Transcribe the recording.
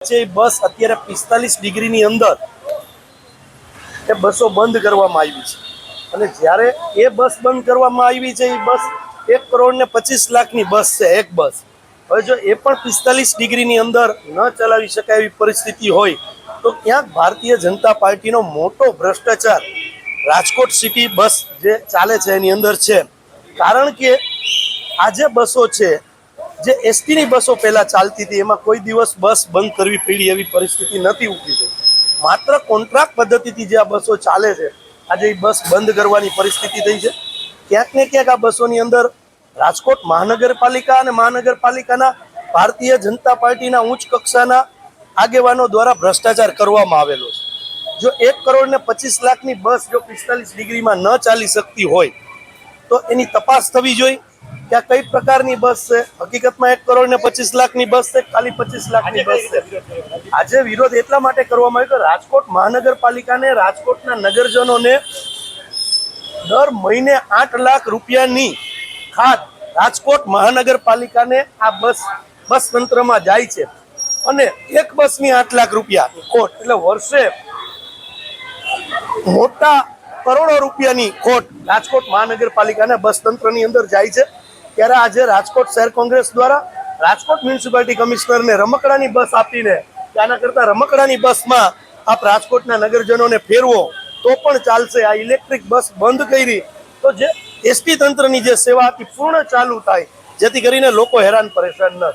બસ અત્યારે પિસ્તાલીસ ડિગ્રીની અંદર એ બસો બંધ કરવામાં આવી છે. અને જ્યારે એ બસ બંધ કરવામાં આવી છે, એ બસ એક કરોડ ને પચીસ લાખની બસ છે, એક બસ. હવે જો એ પણ પિસ્તાલીસ ડિગ્રીની અંદર ન ચલાવી શકાય એવી પરિસ્થિતિ હોય, તો ક્યાંક ભારતીય જનતા પાર્ટીનો મોટો ભ્રષ્ટાચાર રાજકોટ સિટી બસ જે ચાલે છે એની અંદર છે. કારણ કે આ જે બસો છે જે એસટીની બસો પહેલાં ચાલતી હતી, એમાં કોઈ દિવસ બસ બંધ કરવી પડી એવી પરિસ્થિતિ નથી ઊભી થઈ. માત્ર કોન્ટ્રાક્ટ પદ્ધતિથી જે આ બસો ચાલે છે, આજે એ બસ બંધ કરવાની પરિસ્થિતિ થઈ છે. ક્યાંક ને ક્યાંક આ બસોની અંદર રાજકોટ મહાનગરપાલિકા અને મહાનગરપાલિકાના ભારતીય જનતા પાર્ટીના ઉચ્ચ કક્ષાના આગેવાનો દ્વારા ભ્રષ્ટાચાર કરવામાં આવેલો છે. જો એક કરોડ ને પચીસ લાખની બસ જો પિસ્તાલીસ ડિગ્રીમાં ન ચાલી શકતી હોય, તો એની તપાસ થવી જોઈએ. કે કઈ પ્રકારની બસ છે? હકીકતમાં એક કરોડ ને પચીસ લાખની બસ છે, ખાલી પચીસ લાખની બસ છે. આજે વિરોધ એટલા માટે કરવામાં આવ્યો કે રાજકોટ મહાનગરપાલિકાને રાજકોટના નગરજનોને દર મહિને આઠ લાખ રૂપિયાની ખાત રાજકોટ મહાનગરપાલિકાને આ બસ બસ તંત્રમાં જાય છે. અને એક બસની આઠ લાખ રૂપિયા ખોટ, એટલે વર્ષે મોટા કરોડો રૂપિયાની ખોટ રાજકોટ મહાનગરપાલિકાના બસ તંત્રની અંદર જાય છે. ત્યારે આજે રાજકોટ શહેર કોંગ્રેસ દ્વારા રાજકોટ મ્યુનિસિપાલિટી કમિશનરને રમકડાની બસ આપીને આના કરતા રમકડાની બસમાં આપ રાજકોટના નગરજનોને ફેરવો, તો પણ ચાલશે. આ ઇલેક્ટ્રિક બસ બંધ કરી. તો જે એસટી તંત્રની જે સેવા હતી, પૂર્ણ ચાલુ થાય, જેથી કરીને લોકો હેરાન પરેશાન ન